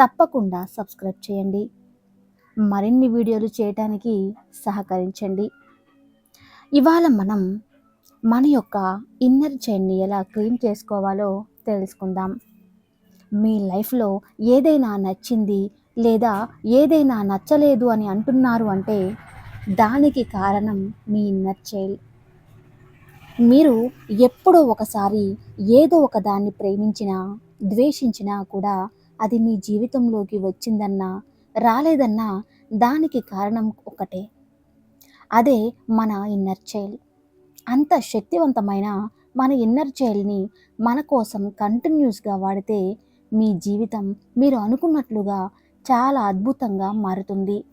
తప్పకుండా సబ్స్క్రైబ్ చేయండి. మరిన్ని వీడియోలు చేయడానికి సహకరించండి. ఇవాళ మనం మన యొక్క ఇన్నర్ చైన్ని ఎలా క్లీన్ చేసుకోవాలో తెలుసుకుందాం. మీ లైఫ్లో ఏదైనా నచ్చింది లేదా ఏదైనా నచ్చలేదు అని అంటున్నారు అంటే దానికి కారణం మీ ఇన్నర్ చైల్డ్. మీరు ఎప్పుడో ఒకసారి ఏదో ఒక దాన్ని ప్రేమించినా ద్వేషించినా కూడా అది మీ జీవితంలోకి వచ్చిందన్నా రాలేదన్నా దానికి కారణం ఒకటే. అదే మన ఇన్నర్ చైల్డ్ అంత శక్తివంతమైన మన ఇన్నర్ చైల్డ్ని మన కోసం కంటిన్యూస్గా వాడితే మీ జీవితం మీరు అనుకున్నట్లుగా చాలా అద్భుతంగా మారుతుంది.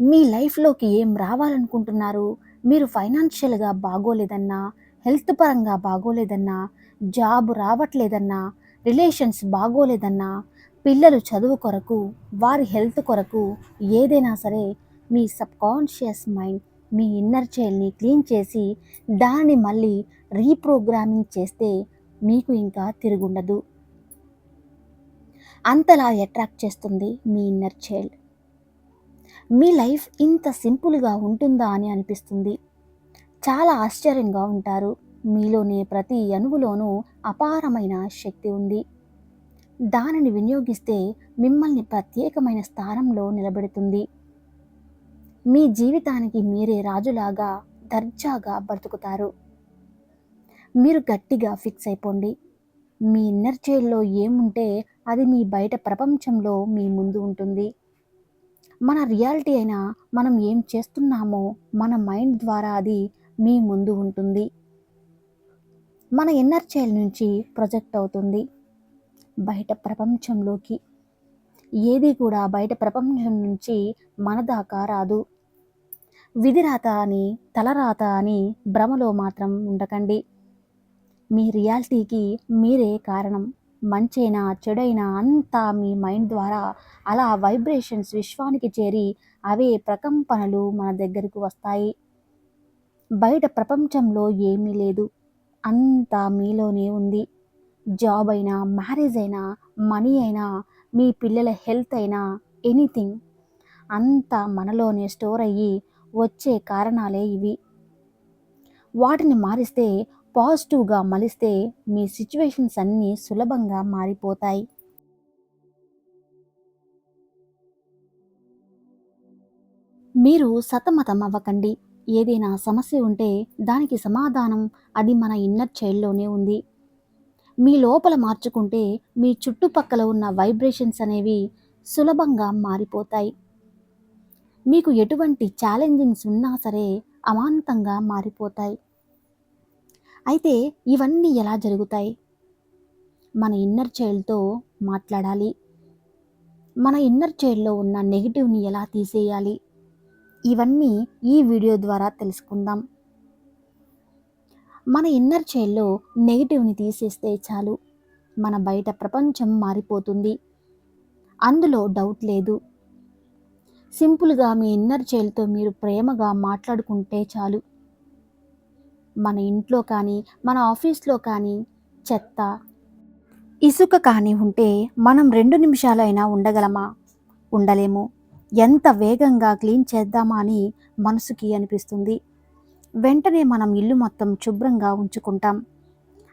మీ లైఫ్లోకి ఏం రావాలనుకుంటున్నారు? మీరు ఫైనాన్షియల్గా బాగోలేదన్నా హెల్త్ పరంగా బాగోలేదన్నా జాబ్ రావట్లేదన్నా రిలేషన్స్ బాగోలేదన్నా పిల్లలు చదువు కొరకు వారి హెల్త్ కొరకు ఏదైనా సరే మీ సబ్కాన్షియస్ మైండ్ మీ ఇన్నర్ చైల్డ్ని క్లీన్ చేసి దాన్ని మళ్ళీ రీప్రోగ్రామింగ్ చేస్తే మీకు ఇంకా తిరుగుండదు. అంతలా అట్రాక్ట్ చేస్తుంది మీ ఇన్నర్ చైల్డ్. మీ లైఫ్ ఇంత సింపుల్గా ఉంటుందా అని అనిపిస్తుంది. చాలా ఆశ్చర్యంగా ఉంటారు. మీలోనే ప్రతి అణువులోనూ అపారమైన శక్తి ఉంది. దానిని వినియోగిస్తే మిమ్మల్ని ప్రత్యేకమైన స్థానంలో నిలబెడుతుంది. మీ జీవితానికి మీరే రాజులాగా దర్జాగా బ్రతుకుతారు. మీరు గట్టిగా ఫిక్స్ అయిపోండి. మీ ఇన్నర్ చైల్లో ఏముంటే అది మీ బయట ప్రపంచంలో మీ ముందు ఉంటుంది. మన రియాలిటీ అయినా మనం ఏం చేస్తున్నామో మన మైండ్ ద్వారా అది మీ ముందు ఉంటుంది. మన ఇన్నర్ చైల్డ్ నుంచి ప్రొజెక్ట్ అవుతుంది. బయట ప్రపంచంలోకి. ఏది కూడా బయట ప్రపంచం నుంచి మన దాకా రాదు. విధిరాత అని తలరాత అని భ్రమలో మాత్రం ఉండకండి. మీ రియాలిటీకి మీరే కారణం. మంచైనా చెడైనా అంతా మీ మైండ్ ద్వారా అలా వైబ్రేషన్స్ విశ్వానికి చేరి అవే ప్రకంపనలు మన దగ్గరకు వస్తాయి. బయట ప్రపంచంలో ఏమీ లేదు. అంతా మీలోనే ఉంది. జాబ్ అయినా మ్యారేజ్ అయినా మనీ అయినా మీ పిల్లల హెల్త్ అయినా ఎనీథింగ్. అంతా మనలోనే స్టోర్ అయ్యి వచ్చే కారణాలే ఇవి. వాటిని మారిస్తే పాజిటివ్గా మలిస్తే మీ సిచ్యువేషన్స్ అన్నీ సులభంగా మారిపోతాయి. మీరు సతమతం అవ్వకండి ఏదైనా సమస్య ఉంటే దానికి సమాధానం అది మన ఇన్నర్ చైల్డ్లోనే ఉంది. మీ లోపల మార్చుకుంటే మీ చుట్టుపక్కల ఉన్న వైబ్రేషన్స్ అనేవి సులభంగా మారిపోతాయి. మీకు ఎటువంటి ఛాలెంజింగ్స్ ఉన్నా సరే అమాంతంగా మారిపోతాయి. అయితే ఇవన్నీ ఎలా జరుగుతాయి? మన ఇన్నర్ చైల్డ్తో మాట్లాడాలి. మన ఇన్నర్ చైల్డ్లో ఉన్న నెగిటివ్ని ఎలా తీసేయాలి? ఇవన్నీ ఈ వీడియో ద్వారా తెలుసుకుందాం. మన ఇన్నర్ చైల్డ్లో నెగిటివ్ని తీసేస్తే చాలు. మన బయట ప్రపంచం మారిపోతుంది. అందులో డౌట్ లేదు. సింపుల్గా మీ ఇన్నర్ చైల్డ్తో మీరు ప్రేమగా మాట్లాడుకుంటే చాలు. మన ఇంట్లో కానీ మన ఆఫీస్లో కానీ చెత్త ఇసుక కానీ ఉంటే మనం రెండు నిమిషాలైనా ఉండగలమా? ఉండలేము. ఎంత వేగంగా క్లీన్ చేద్దామా అని మనసుకి అనిపిస్తుంది. వెంటనే మనం ఇల్లు మొత్తం శుభ్రంగా ఉంచుకుంటాం.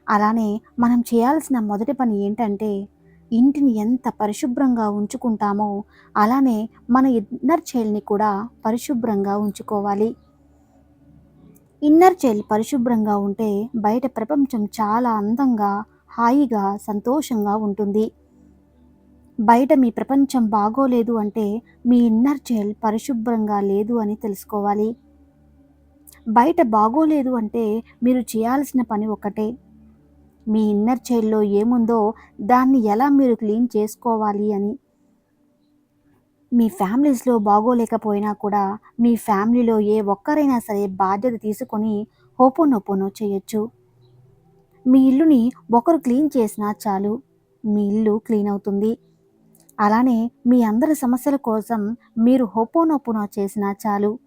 అలానే మనం చేయాల్సిన మొదటి పని ఏంటంటే ఇంటిని ఎంత పరిశుభ్రంగా ఉంచుకుంటామో అలానే మన ఇన్నర్ చైల్డ్ని కూడా పరిశుభ్రంగా ఉంచుకోవాలి. ఇన్నర్ చైల్డ్ పరిశుభ్రంగా ఉంటే బయట ప్రపంచం చాలా అందంగా హాయిగా సంతోషంగా ఉంటుంది. బయట మీ ప్రపంచం బాగోలేదు అంటే మీ ఇన్నర్ చైల్డ్ పరిశుభ్రంగా లేదు అని తెలుసుకోవాలి. బయట బాగోలేదు అంటే మీరు చేయాల్సిన పని ఒకటే మీ ఇన్నర్ చైల్డ్లో ఏముందో దాన్ని ఎలా మీరు క్లీన్ చేసుకోవాలి అని. మీ ఫ్యామిలీస్లో బాగోలేకపోయినా కూడా మీ ఫ్యామిలీలో ఏ ఒక్కరైనా సరే బాధ్యత తీసుకొని హోపోనోపోనో చేయొచ్చు. మీ ఇల్లుని ఒకరు క్లీన్ చేసినా చాలు మీ ఇల్లు క్లీన్ అవుతుంది. అలానే మీ అందరి సమస్యల కోసం మీరు హోపోనోపోనో చేసినా చాలు.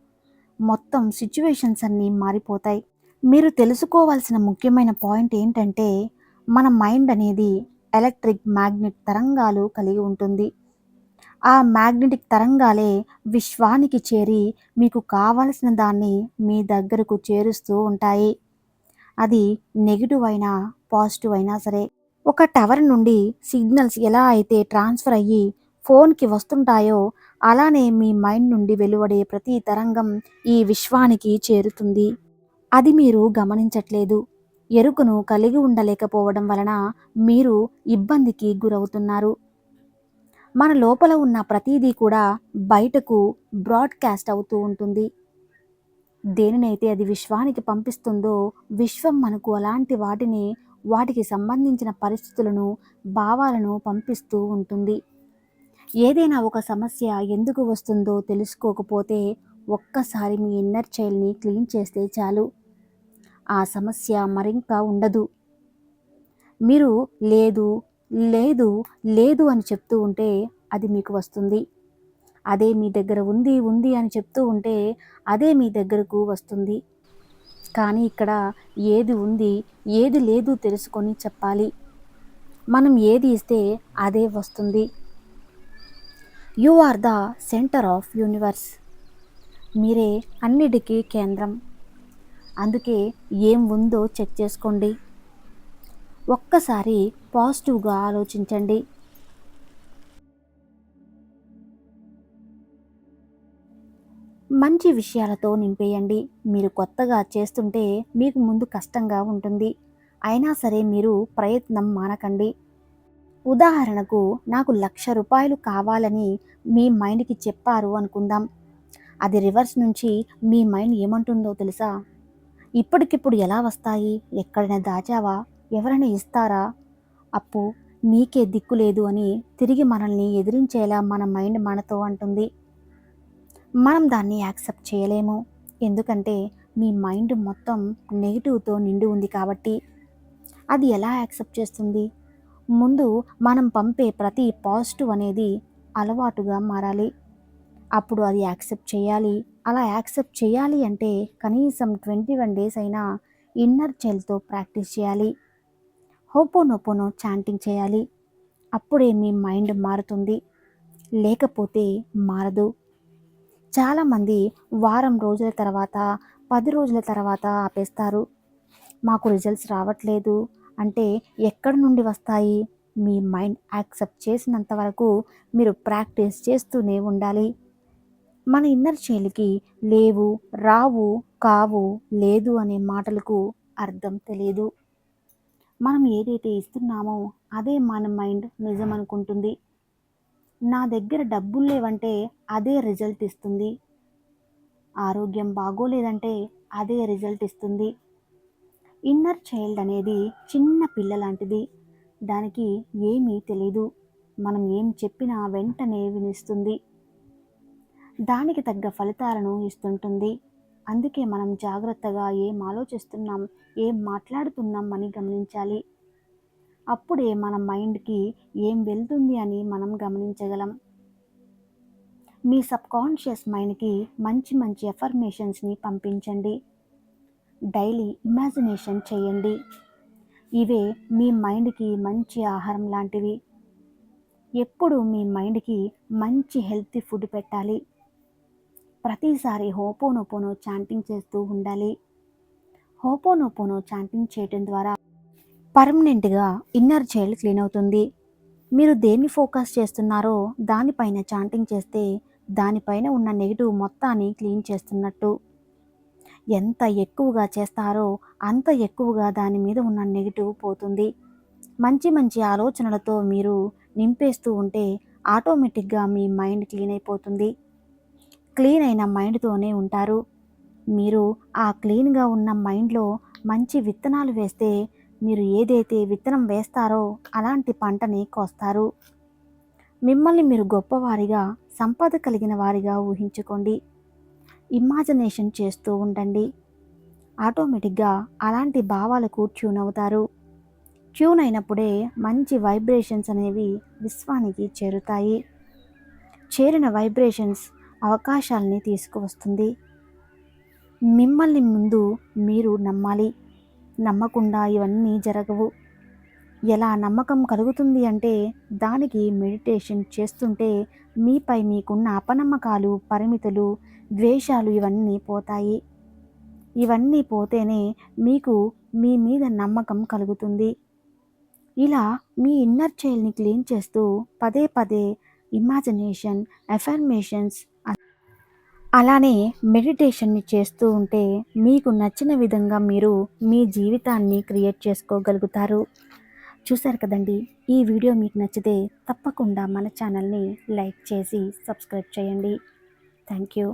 మొత్తం సిచ్యువేషన్స్ అన్నీ మారిపోతాయి. మీరు తెలుసుకోవాల్సిన ముఖ్యమైన పాయింట్ ఏంటంటే మన మైండ్ అనేది ఎలక్ట్రిక్ మ్యాగ్నెట్ తరంగాలు కలిగి ఉంటుంది. ఆ మ్యాగ్నెటిక్ తరంగాలే విశ్వానికి చేరి మీకు కావలసిన దాన్ని మీ దగ్గరకు చేరుస్తూ ఉంటాయి. అది నెగిటివ్ అయినా పాజిటివ్ అయినా సరే. ఒక టవర్ నుండి సిగ్నల్స్ ఎలా అయితే ట్రాన్స్ఫర్ అయ్యి ఫోన్కి వస్తుంటాయో అలానే మీ మైండ్ నుండి వెలువడే ప్రతి తరంగం ఈ విశ్వానికి చేరుతుంది. అది మీరు గమనించట్లేదు. ఎరుకను కలిగి ఉండలేకపోవడం వలన మీరు ఇబ్బందికి గురవుతున్నారు. మన లోపల ఉన్న ప్రతిదీ కూడా బయటకు బ్రాడ్కాస్ట్ అవుతూ ఉంటుంది. దేనినైతే అది విశ్వానికి పంపిస్తుందో విశ్వం మనకు అలాంటి వాటిని వాటికి సంబంధించిన పరిస్థితులను భావాలను పంపిస్తూ ఉంటుంది. ఏదైనా ఒక సమస్య ఎందుకు వస్తుందో తెలుసుకోకపోతే ఒక్కసారి మీ ఇన్నర్ చైల్డ్ని క్లీన్ చేస్తే చాలు. ఆ సమస్య మరింకా ఉండదు. మీరు లేదు లేదు లేదు అని చెప్తూ ఉంటే అది మీకు వస్తుంది. అదే మీ దగ్గర ఉంది ఉంది అని చెప్తూ ఉంటే అదే మీ దగ్గరకు వస్తుంది. కానీ ఇక్కడ ఏది ఉంది ఏది లేదు తెలుసుకొని చెప్పాలి. మనం ఏది ఇస్తే అదే వస్తుంది. You are the centre of universe మీరే అన్నిటికీ కేంద్రం. అందుకే ఏం ఉందో చెక్ చేసుకోండి. ఒక్కసారి పాజిటివ్గా ఆలోచించండి. మంచి విషయాలతో నింపేయండి. మీరు కొత్తగా చేస్తుంటే మీకు ముందు కష్టంగా ఉంటుంది. అయినా సరే మీరు ప్రయత్నం మానకండి. ఉదాహరణకు నాకు లక్ష రూపాయలు కావాలని మీ మైండ్కి చెప్పారు అనుకుందాం. అది రివర్స్ నుంచి మీ మైండ్ ఏమంటుందో తెలుసా? ఇప్పటికిప్పుడు ఎలా వస్తాయి? ఎక్కడైనా దాచావా? ఎవరైనా ఇస్తారా? అప్పు నీకే దిక్కు లేదు అని తిరిగి మనల్ని ఎదిరించేలా మన మైండ్ మనతో అంటుంది. మనం దాన్ని యాక్సెప్ట్ చేయలేము. ఎందుకంటే మీ మైండ్ మొత్తం నెగిటివ్తో నిండి ఉంది కాబట్టి. అది ఎలా యాక్సెప్ట్ చేస్తుంది? ముందు మనం పంపే ప్రతి పాజిటివ్ అనేది అలవాటుగా మారాలి. అప్పుడు అది యాక్సెప్ట్ చేయాలి. అలా యాక్సెప్ట్ చేయాలి అంటే కనీసం ట్వంటీ వన్ డేస్ అయినా ఇన్నర్ చైల్డ్తో ప్రాక్టీస్ చేయాలి. హోపోనోపోనో చాంటింగ్ చేయాలి. అప్పుడే మీ మైండ్ మారుతుంది. లేకపోతే మారదు. చాలామంది వారం రోజుల తర్వాత పది రోజుల తర్వాత ఆపేస్తారు. మాకు రిజల్ట్స్ రావట్లేదు. అంటే ఎక్కడి నుండి వస్తాయి? మీ మైండ్ యాక్సెప్ట్ చేసినంత వరకు మీరు ప్రాక్టీస్ చేస్తూనే ఉండాలి. మన ఇన్నర్ చైల్డ్కి లేవు రావు కావు లేదు అనే మాటలకు అర్థం తెలియదు మనం ఏదైతే ఇస్తున్నామో అదే మన మైండ్ నిజం అనుకుంటుంది నా దగ్గర డబ్బులు లేవంటే అదే రిజల్ట్ ఇస్తుంది. ఆరోగ్యం బాగోలేదంటే అదే రిజల్ట్ ఇస్తుంది. ఇన్నర్ చైల్డ్ అనేది చిన్న పిల్ల లాంటిది దానికి ఏమీ తెలీదు. మనం ఏం చెప్పినా వెంటనే వినిస్తుంది. దానికి తగ్గ ఫలితాలను ఇస్తుంటుంది. అందుకే మనం జాగ్రత్తగా ఏం ఆలోచిస్తున్నాం ఏం మాట్లాడుతున్నాం అని గమనించాలి. అప్పుడే మన మైండ్కి ఏం వెళ్తుంది అని మనం గమనించగలం. మీ సబ్కాన్షియస్ మైండ్కి మంచి మంచి ఎఫర్మేషన్స్ని పంపించండి. డైలీ ఇమాజినేషన్ చేయండి. ఇవే మీ మైండ్కి మంచి ఆహారం లాంటివి. ఎప్పుడు మీ మైండ్కి మంచి హెల్తీ ఫుడ్ పెట్టాలి. ప్రతిసారి హోపోనోపోనో చాంటింగ్ చేస్తూ ఉండాలి. హోపోనోపోనో చాంటింగ్ చేయటం ద్వారా పర్మనెంట్గా ఇన్నర్ చైల్డ్ క్లీన్ అవుతుంది. మీరు దేన్ని ఫోకస్ చేస్తున్నారో దానిపైన చాంటింగ్ చేస్తే దానిపైన ఉన్న నెగిటివ్ మొత్తాన్ని క్లీన్ చేస్తున్నట్టు. ఎంత ఎక్కువగా చేస్తారో అంత ఎక్కువగా దాని మీద ఉన్న నెగిటివ్ పోతుంది. మంచి మంచి ఆలోచనలతో మీరు నింపేస్తూ ఉంటే ఆటోమేటిక్గా మీ మైండ్ క్లీన్ అయిపోతుంది. క్లీన్ అయిన మైండ్తోనే ఉంటారు. మీరు ఆ క్లీన్గా ఉన్న మైండ్లో మంచి విత్తనాలు వేస్తే మీరు ఏదైతే విత్తనం వేస్తారో అలాంటి పంటని కోస్తారు. మిమ్మల్ని మీరు గొప్పవారిగా సంపద కలిగిన వారిగా ఊహించుకోండి. ఇమాజినేషన్ చేస్తూ ఉండండి. ఆటోమేటిక్గా అలాంటి భావాలకు ట్యూన్ అవుతారు ట్యూన్ అయినప్పుడే మంచి వైబ్రేషన్స్ అనేవి విశ్వానికి చేరుతాయి. చేరిన వైబ్రేషన్స్ అవకాశాలని తీసుకువస్తుంది. మిమ్మల్ని ముందు మీరు నమ్మాలి. నమ్మకుండా ఇవన్నీ జరగవు. ఎలా నమ్మకం కలుగుతుంది అంటే దానికి మెడిటేషన్ చేస్తుంటే మీపై మీకున్న అపనమ్మకాలు పరిమితులు ద్వేషాలు ఇవన్నీ పోతాయి. ఇవన్నీ పోతేనే మీకు మీ మీద నమ్మకం కలుగుతుంది. ఇలా మీ ఇన్నర్ చైల్డ్ని క్లీన్ చేస్తూ పదే పదే ఇమాజినేషన్ ఎఫర్మేషన్స్ అలానే మెడిటేషన్ని చేస్తూ ఉంటే మీకు నచ్చిన విధంగా మీరు మీ జీవితాన్ని క్రియేట్ చేసుకోగలుగుతారు. చూశారు కదండి? ఈ వీడియో మీకు నచ్చితే తప్పకుండా మన ఛానల్ని లైక్ చేసి సబ్స్క్రైబ్ చేయండి. Thank you.